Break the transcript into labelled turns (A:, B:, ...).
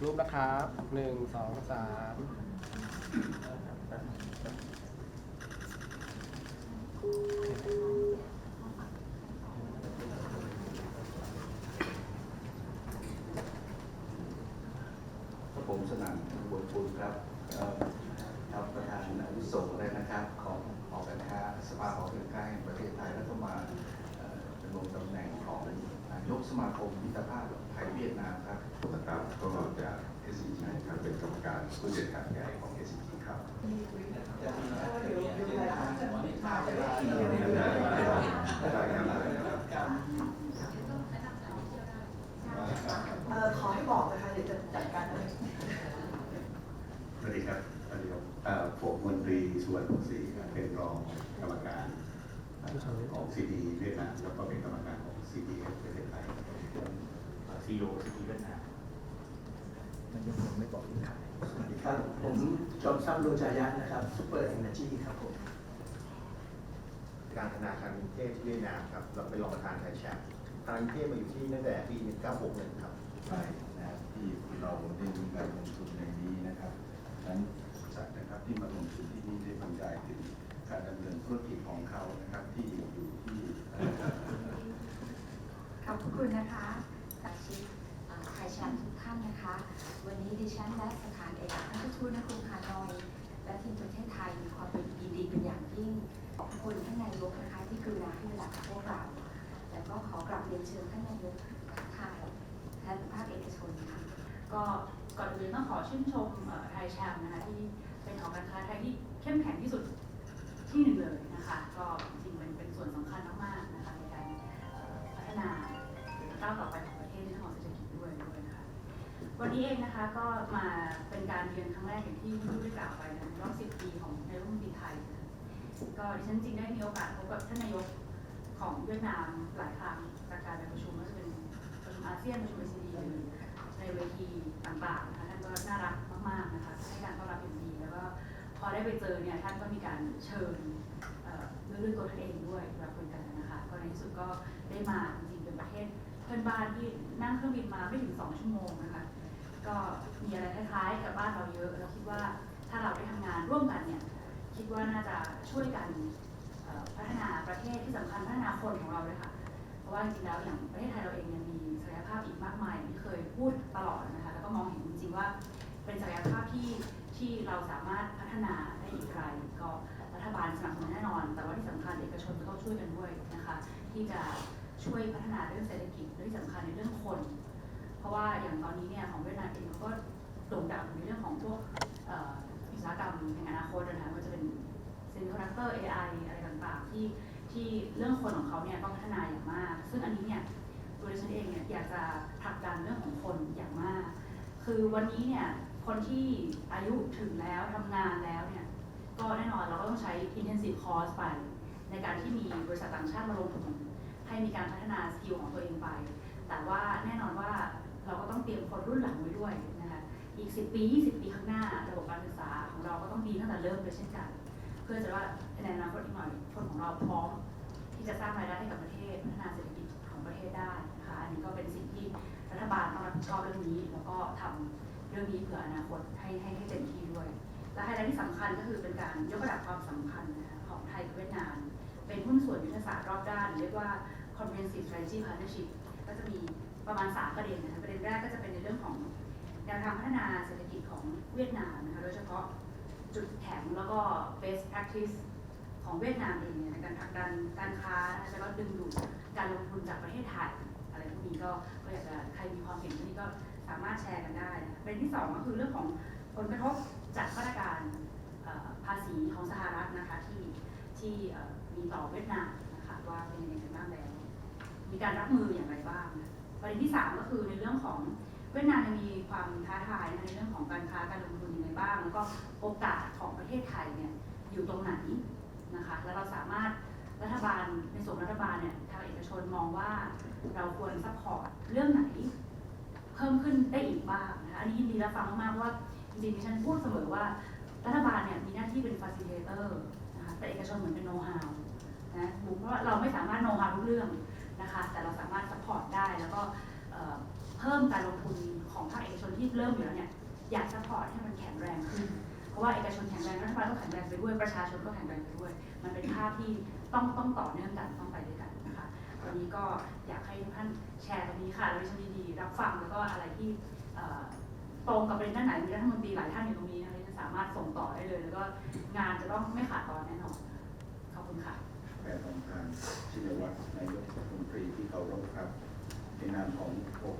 A: รูปนะครับหนึ่งสองสาม
B: ผมสนั่นบวคุณครับ สมาคมมิตรภาพไทยเวียดนามครับ
C: นะครับก็จาก SCG ครับเป็นกรรมการผู้จัดการใหญ่ของ SCG ครับได้ครับ
D: เอ่อขอให้บอกนะคะเดี๋ยวจะจัดการให้
C: สวัสดีครับสวัสดีครับเอ่อผมมนตรีสุวรรณศรีครับเป็นรองกรรมการเอ่อของ CD เวียดนามแล้วก็เป็นกรรมการ ของ CDF ประเทศไทยซีโอ CD เวียดนาม
D: สวัสดีครับ ผมจอมทรัพย์โลจายะนะครับซูเปอร์เอเนจีครับผม
E: การธนาคารกรุงเทพที่เวียดนามครับ เราเป็นรองประธานไทยแชมป์ธนาคารกรุงเทพมาอยู่ที่ตั้งแต่ปี 1961 ครับ
B: ใช่นะครับที่เราได้มีการลงทุนในนี้นะครับนั้นบริษัทนะครับที่มาลงทุนที่นี่ได้บรรยายถึงการดำเนินธุรกิจของเขานะครับที่อยู่ที่เอ่อ
F: ขอบคุณนะคะสมาชิกเอ่อไทยแชมป์ทุกท่านนะคะ วันนี้ดิฉันและสถานเอกอัครราชทูตณกรุงฮานอย และทีมประเทศไทยมีความเป็นยินดีเป็นอย่างยิ่งขอบคุณท่านนายกนะคะที่กรุณาให้เวลากับพวกเรา และก็ขอกราบเรียนเชิญท่านนายกทักทายแทนภาคเอกชนค่ะ
G: ก็ก่อนอื่นต้องขอชื่นชมไทยแชมป์นะคะที่เป็นหอการค้าไทยที่เข้มแข็งที่สุดที่หนึ่งเลย นะคะก็มาเป็นการเยือนครั้งแรกอย่างที่ที่ได้กล่าวไปในรอบ 10 ปีของนายกรัฐมนตรีไทย ก็ดิฉันจริงได้มีโอกาสพบกับท่านนายกของเวียดนามหลายครั้งจากการไปประชุมไม่ว่าจะเป็นประชุมอาเซียนประชุม OECD หรือในเวทีต่างๆนะคะท่านก็น่ารักมากๆนะคะให้การต้อนรับอย่างดีแล้วก็พอได้ไปเจอเนี่ยท่านก็มีการเชิญเอ่อด้วยตัวท่านเองด้วยเวลาคุยกันนะคะก็ในที่สุดก็ได้มาจริงๆเป็นประเทศเพื่อนบ้านที่นั่งเครื่องบินมาไม่ถึง 2 ชั่วโมงนะคะ ก็มีอะไรคล้ายๆกับบ้านเราเยอะแล้วคิดว่าถ้าเราได้ทำงานร่วมกันเนี่ยคิดว่าน่าจะช่วยกันเอ่อพัฒนาประเทศที่สำคัญพัฒนาคนของเราด้วยค่ะ เพราะว่าจริงๆแล้วอย่างประเทศไทยเราเองเนี่ยมีศักยภาพอีกมากมายที่เคยพูดตลอดนะคะแล้วก็มองเห็นจริงๆว่า เป็นศักยภาพที่ที่เราสามารถพัฒนาได้อีกไกลก็รัฐบาลสนับสนุนแน่นอน แต่ว่าที่สำคัญเอกชนก็ต้องช่วยกันด้วยนะคะ ที่จะช่วยพัฒนาเรื่องเศรษฐกิจและที่สำคัญในเรื่องคน เพราะว่าอย่างตอนนี้เนี่ยของเวียดนามเองเขาก็โด่งดังในเรื่องของพวกอุตสาหกรรมแห่งอนาคตนะคะมันจะเป็นเซมิคอนดักเตอร์ AI อะไรต่างๆ ที่ที่เรื่องคนของเขาเนี่ยต้องพัฒนาอย่างมาก ซึ่งอันนี้เนี่ยตัวดิฉันเองเนี่ยอยากจะผลักดันเรื่องของคนอย่างมาก คือวันนี้เนี่ยคนที่อายุถึงแล้วทำงานแล้วเนี่ยก็แน่นอนเราก็ต้องใช้ intensive course ไป ในการที่มีบริษัทต่างชาติมาลงทุนให้มีการพัฒนาสกิลของตัวเองไป แต่ว่าแน่นอนว่า เราก็ต้องเตรียมคนรุ่นหลังไว้ด้วยนะคะอีก 10 ปี 20 ปีข้างหน้าระบบการศึกษาของเราก็ต้องดีตั้งแต่เริ่มเลยเช่นกัน เพื่อจะว่าในอนาคตอีกหน่อยคนของเราพร้อม ที่จะสร้างรายได้ให้กับประเทศพัฒนาเศรษฐกิจของประเทศได้นะคะอันนี้ก็เป็นสิ่งที่รัฐบาลต้องรับผิดชอบเรื่องนี้ แล้วก็ทำเรื่องนี้เผื่ออนาคตให้ให้ให้เต็มที่ด้วย และไฮไลท์ที่สำคัญก็คือเป็นการยกระดับความสัมพันธ์นะคะของไทยกับเวียดนามเป็นหุ้นส่วนยุทธศาสตร์รอบด้านเรียกว่า comprehensive strategy partnership ก็จะมีประมาณ 3 ประเด็นนะคะประเด็นแรกก็จะเป็นในเรื่องของแนวทางพัฒนาเศรษฐกิจของเวียดนามนะคะโดยเฉพาะจุดแข็งแล้วก็ best practice ของเวียดนามเองเนี่ยในการผลักดันการค้าแล้วก็ดึงดูดการลงทุนจากประเทศไทยอะไรพวกนี้ก็ก็อยากจะใครมีความเห็นที่นี้ก็สามารถแชร์กันได้ประเด็นที่สองก็คือเรื่องของผลกระทบจากมาตรการภาษีของสหรัฐนะคะที่ที่มีต่อเวียดนามนะคะว่าเป็นยังไงกันบ้างแล้ว มีการรับมืออย่างไรบ้างนะประเด็นที่ 3 ก็คือในเรื่องของเวียดนามมีความท้าทายในเรื่องของการค้าการลงทุนยังไงบ้าง แล้วก็โอกาสของประเทศไทยเนี่ยอยู่ตรงไหนนะคะแล้วเราสามารถรัฐบาลในส่วนรัฐบาลเนี่ยทางเอกชนมองว่าเราควรซัพพอร์ตเรื่องไหน เพิ่มขึ้นได้อีกบ้างนะคะอันนี้ยินดีรับฟังมากๆว่าจริงๆฉันพูดเสมอว่ารัฐบาลเนี่ยมีหน้าที่เป็น facilitator นะคะแต่เอกชนเหมือนเป็น know how นะบุกเพราะว่าเราไม่สามารถ know how ทุกเรื่อง นะคะ แต่เราสามารถ support ได้ แล้วก็เพิ่มการลงทุนของภาคเอกชนที่เริ่มอยู่แล้วเนี่ยอยากซัพพอร์ตให้มันแข็งแรงขึ้น เพราะว่าเอกชนแข็งแรงรัฐบาลก็แข็งแรงไปด้วยประชาชนก็แข็งแรงไปด้วย มันเป็นภาพที่ต้องต้องต่อเนื่องกันต้องไปด้วยกันนะคะวันนี้ก็อยากให้ทุกท่านแชร์ตรงนี้ค่ะแล้วดิฉันยินดีรับฟังแล้วก็อะไรที่ตรงกับประเด็นด้านไหนมีรัฐมนตรีหลายท่านอยู่ตรงนี้นะคะจะสามารถส่งต่อได้เลย แล้วก็งานจะต้องไม่ขาดตอนแน่นอนขอบคุณค่ะ
B: แพทย์องค์การชินวัตรนายกรัฐมนตรีที่เคารพครับ ในนาม ขององ